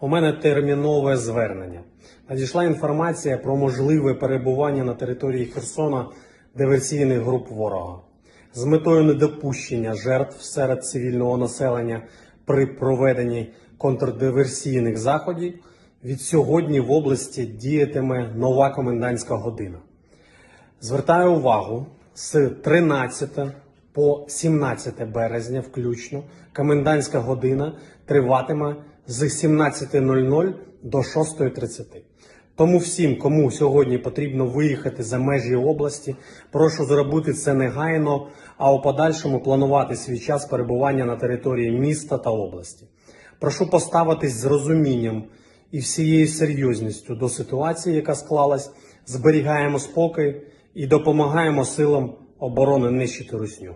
У мене термінове звернення. Надійшла інформація про можливе перебування на території Херсона диверсійних груп ворога. З метою недопущення жертв серед цивільного населення при проведенні контрдиверсійних заходів від сьогодні в області діятиме нова комендантська година. Звертаю увагу, з 13 по 17 березня включно комендантська година триватиме з 17.00 до 6.30. Тому всім, кому сьогодні потрібно виїхати за межі області, прошу зробити це негайно, а у подальшому планувати свій час перебування на території міста та області. Прошу поставитись з розумінням і всією серйозністю до ситуації, яка склалась, зберігаємо спокій і допомагаємо силам оборони нищити русню.